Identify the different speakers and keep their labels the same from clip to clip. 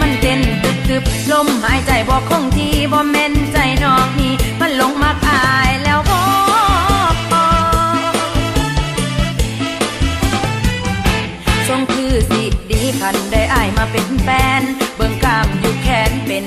Speaker 1: มันเต้นตึบตึบลมหายใจบอกคงทีบ่แม่นใจนอกนี้มันลงมาอายแล้วบ่ทรงคือสิดีคันได้อายมาเป็นแฟน เบิ่งกามอยู่แขนเป็น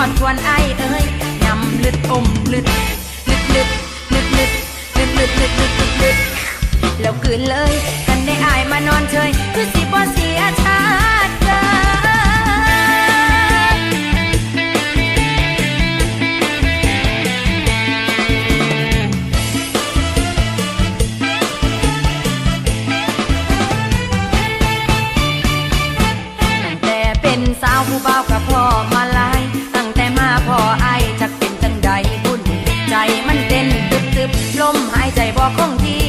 Speaker 1: อดชวนไอเอ้ยยำลึดอมลึดลึดลึดลึดลึดลึดลึดลึดลึดแล้วกืนเลย 空地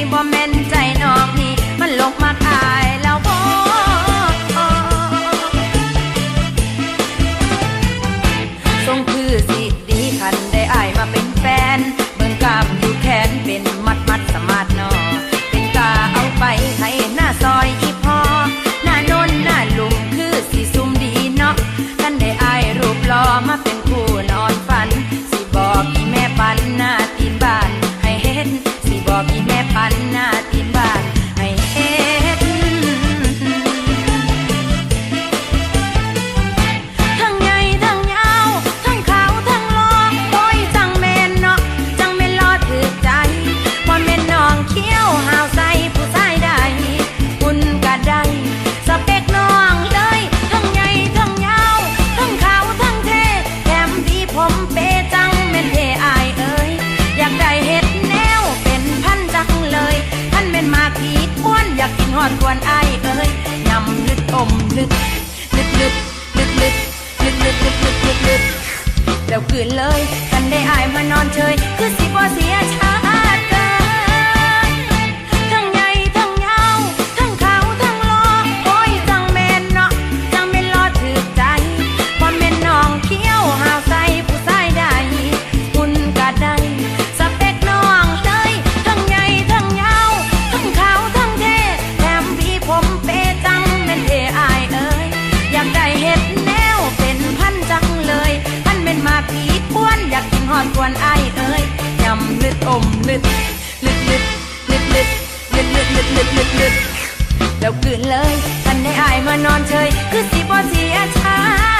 Speaker 1: หอดกวนไอเอ้ยยำลึกอมลึกลึกลึกลึกลึกลึกลึกลึกลึกลึกแล้วคืนเลย กันได้อายมานอนเฉยคือสิบ่เสียชา อนไอเอ้ยยำลึดอมลึดลึดลึดลึดลึดลึดลึดลึดลึดลึดลึดแล้วกืนเลยทันได้ไอมานอนเฉยคือสีบอสีอาชา